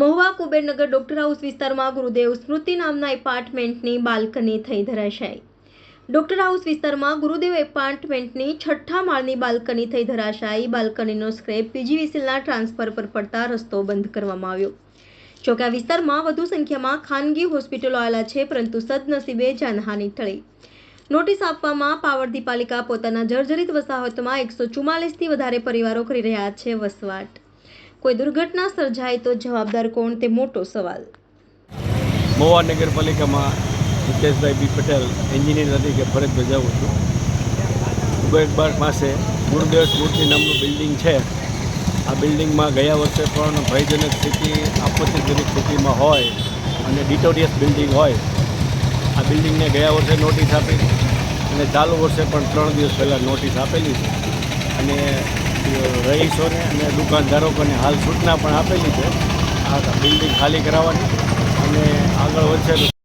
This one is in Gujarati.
મહુવા કુબેરનગર ડોક્ટર હાઉસ વિસ્તારમાં ગુરુદેવ સ્મૃતિ નામના એપાર્ટમેન્ટની બાલ્કની થઈ ધરાશાયી. ડોક્ટર હાઉસ વિસ્તારમાં ગુરુદેવ એપાર્ટમેન્ટની છઠ્ઠા માળની બાલ્કની થઈ ધરાશાયી. બાલ્કનીનો સ્ક્રેપ પીજીવીસીલના ટ્રાન્સફર પર પડતા રસ્તો બંધ કરવામાં આવ્યો. જોકે આ વિસ્તારમાં વધુ સંખ્યામાં ખાનગી હોસ્પિટલો આવેલા છે, પરંતુ સદનસીબે જાનહાની ટળી. નોટિસ આપવામાં પાવરધી પાલિકા પોતાના જર્જરિત વસાહતમાં એકસો ચુમ્માલીસથી વધારે પરિવારો કરી રહ્યા છે વસવાટ. કોઈ દુર્ઘટના સર્જાય તો જવાબદાર કોણ તે મોટો સવાલ. મહુવા નગરપાલિકામાં હિતેશભાઈ બી પટેલ એન્જિનિયર તરીકે ફરજ બજાવું છું. ઉબેરબાર પાસે ગુરુદેવ સ્મૃતિ નામનું બિલ્ડિંગ છે. આ બિલ્ડિંગમાં ગયા વર્ષે પણ ભયજનક સ્થિતિ, આપત્તિજનક સ્થિતિમાં હોય અને ડિટોરિયસ બિલ્ડિંગ હોય. આ બિલ્ડિંગને ગયા વર્ષે નોટિસ આપી અને ચાલુ વર્ષે પણ ત્રણ દિવસ પહેલાં નોટિસ આપેલી છે. અને રહીશોને અને દુકાનદારોને હાલ સૂચના પણ આપેલી છે. આ બિલ્ડિંગ ખાલી કરાવવાની અને આગળ વધશે તો